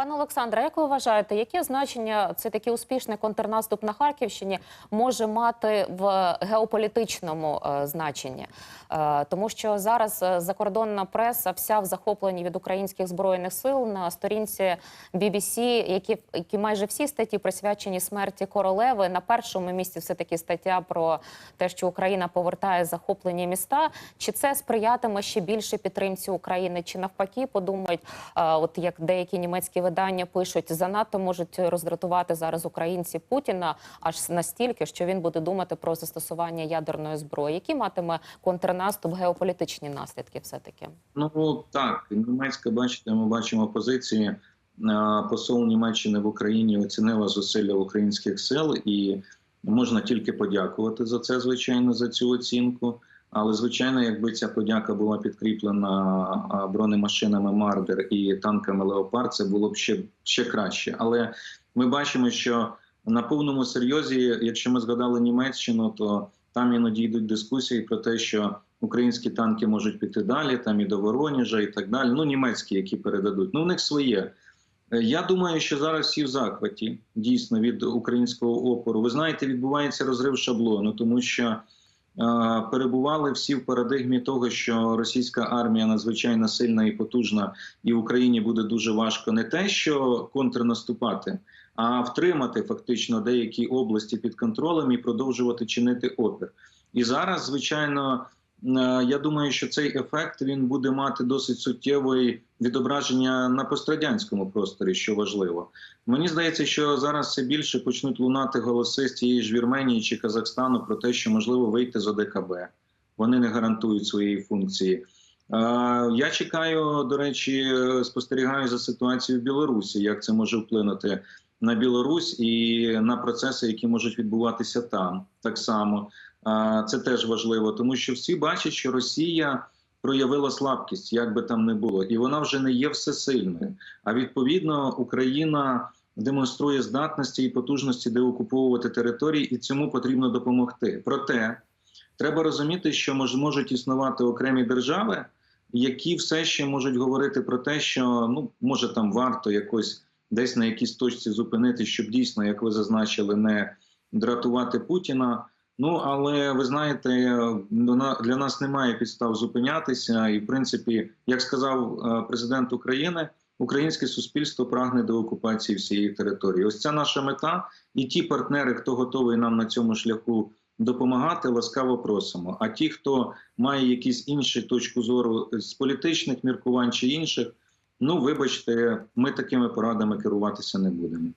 Пане Олександре, як ви вважаєте, яке значення це такий успішний контрнаступ на Харківщині може мати в геополітичному е, значенні? Е, тому що зараз е, закордонна преса вся в захопленні від українських збройних сил на сторінці BBC, які, які майже всі статті присвячені смерті королеви. На першому місці все таки стаття про те, що Україна повертає захоплені міста. Чи це сприятиме ще більше підтримці України? Чи навпаки подумають, от як деякі німецькі видання пишуть, занадто можуть роздратувати зараз українці Путіна аж настільки, що він буде думати про застосування ядерної зброї, які матиме контрнаступ геополітичні наслідки, все таки. Ну так, німецька, бачите, ми бачимо позиції. Е, Посол Німеччини в Україні оцінила зусилля українських сил, і можна тільки подякувати за це, звичайно, за цю оцінку. Але звичайно, якби ця подяка була підкріплена бронемашинами Мардер і танками Леопард, це було б ще, ще краще. Але ми бачимо, що на повному серйозі, якщо ми згадали Німеччину, то там іноді йдуть дискусії про те, що українські танки можуть піти далі, там і до Вороніжа, і так далі. Ну, німецькі, які передадуть. Ну, в них своє. Я думаю, що зараз всі в захваті дійсно від українського опору. Ви знаєте, відбувається розрив шаблону, тому що перебували всі в парадигмі того, що російська армія надзвичайно сильна і потужна, і Україні буде дуже важко не те, що контрнаступати, а втримати фактично деякі області під контролем і продовжувати чинити опір. І зараз, звичайно, я думаю, що цей ефект він буде мати досить суттєве відображення на пострадянському просторі, що важливо. Мені здається, що зараз все більше почнуть лунати голоси з тієї ж Вірменії чи Казахстану про те, що можливо вийти з ОДКБ. Вони не гарантують своєї функції. Е, Я чекаю, до речі, спостерігаю за ситуацією в Білорусі, як це може вплинути на Білорусь і на процеси, які можуть відбуватися там, так само. Це теж важливо, тому що всі бачать, що Росія проявила слабкість, як би там не було, і вона вже не є всесильною. А відповідно, Україна демонструє здатності і потужності деокуповувати території, і цьому потрібно допомогти. Проте треба розуміти, що мож, можуть існувати окремі держави, які все ще можуть говорити про те, що ну може там варто якось десь на якійсь точці зупинити, щоб дійсно, як ви зазначили, не дратувати Путіна. Ну але ви знаєте, на- для нас немає підстав зупинятися. І, в принципі, як сказав е, президент України, українське суспільство прагне до окупації всієї території. Ось ця наша мета, і ті партнери, хто готовий нам на цьому шляху допомагати, ласкаво просимо. А ті, хто має якісь інші точку зору з політичних міркувань чи інших, ну вибачте, ми такими порадами керуватися не будемо.